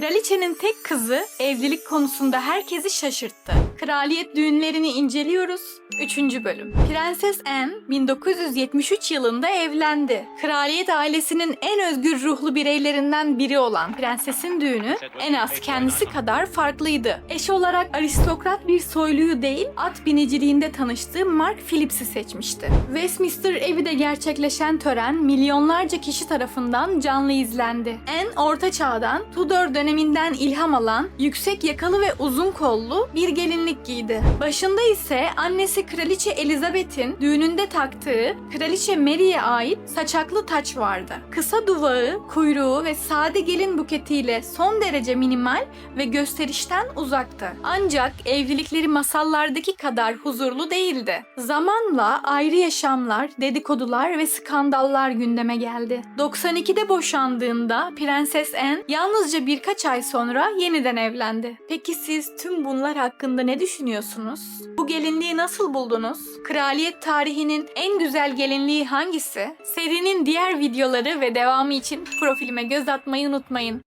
Kraliçenin tek kızı evlilik konusunda herkesi şaşırttı. Kraliyet düğünlerini inceliyoruz. 3. bölüm. Prenses Anne 1973 yılında evlendi. Kraliyet ailesinin en özgür ruhlu bireylerinden biri olan prensesin düğünü en az kendisi kadar farklıydı. Eş olarak aristokrat bir soyluyu değil, at biniciliğinde tanıştığı Mark Phillips'i seçmişti. Westminster evi de gerçekleşen tören milyonlarca kişi tarafından canlı izlendi. En orta çağdan, Tudor döneminden ilham alan, yüksek yakalı ve uzun kollu bir gelinlik giydi. Başında ise annesi Kraliçe Elizabeth'in düğününde taktığı Kraliçe Mary'e ait saçaklı taç vardı. Kısa duvağı, kuyruğu ve sade gelin buketiyle son derece minimal ve gösterişten uzaktı. Ancak evlilikleri masallardaki kadar huzurlu değildi. Zamanla ayrı yaşamlar, dedikodular ve skandallar gündeme geldi. 92'de boşandığında Prenses Anne yalnızca birkaç ay sonra yeniden evlendi. Peki siz tüm bunlar hakkında ne düşünüyorsunuz? Bu gelinliği nasıl buldunuz? Kraliyet tarihinin en güzel gelinliği hangisi? Serinin diğer videoları ve devamı için profilime göz atmayı unutmayın.